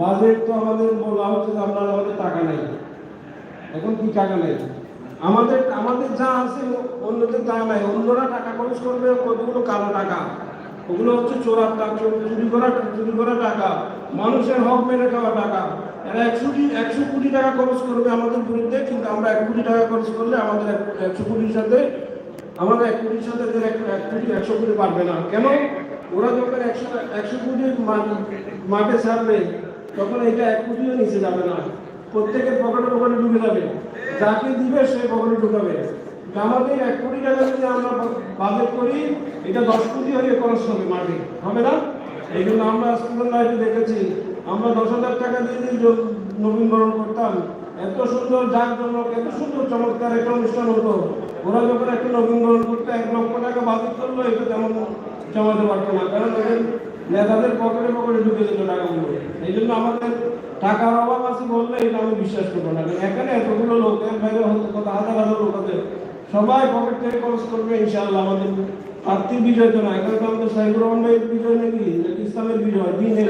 Budget তো আমাদের বলা হচ্ছে যে আপনার আমাদের টাকা নেই। এখন কি টাকা নেই? আমাদের আমাদের যা আছে, অন্যদের তা নাই। অন্যরা টাকা খরচ করবে, কতগুলো কালো টাকা? ওগুলো হচ্ছে চোরা টাকা, চুরি করা চুরি করা টাকা। মানুষের হক মেরে খাওয়া টাকা। এরা একশো একশো কোটি টাকা খরচ করবে আমাদের বিরুদ্ধে, কিন্তু আমরা এক কোটি টাকা খরচ করলে আমাদের একশো কোটির সাথে, আমাদের এক কোটির সাথে এক কোটি, একশো কোটি পারবে না। কেন? ওরা যখন একশো একশো কোটি মাঠে ছাড়বে, তখন এটা এক কোটিও নিচে যাবে না। প্রত্যেকের পকেটে পকেটে ঢুকে যাবে। যাকে দিবে, সে পকেটে ঢুকাবে। আমাদের এক কোটি টাকা যদি আমরা বাজেট করি, এটা দশ কোটি হয়ে খরচ হবে মাঠে। হবে না? এই জন্য আমরা স্টুডেন্ট লাইফে দেখেছি, আমরা দশ হাজার টাকা দিয়ে দিয়ে নবীনবরণ করতাম, এত সুন্দর জাঁকজমক, এত সুন্দর চমৎকার একটা অনুষ্ঠান হতো। ওরা যখন একটা নবীনবরণ করতে এক লক্ষ টাকা বাজেট করল, এটা তেমন জমাতে পারতো না। কারণ এদের নেতাদের পকেটে পকেটে ঢুকে যেত টাকাগুলো। এই জন্য আমাদের টাকার অভাব আছে বললে এটা আমি বিশ্বাস করব না। এখানে এতগুলো লোক এর বাইরে কত হাজার হাজার লোক আছে। সবাই পকেট থেকে খরচ করবে, ইনশাআল্লাহ আমাদের প্রার্থীর বিজয় তো না এখানে তো আমাদের সাইবুর রহমান ভাইয়ের বিজয় নাকি ইসলামের বিজয়? দিনের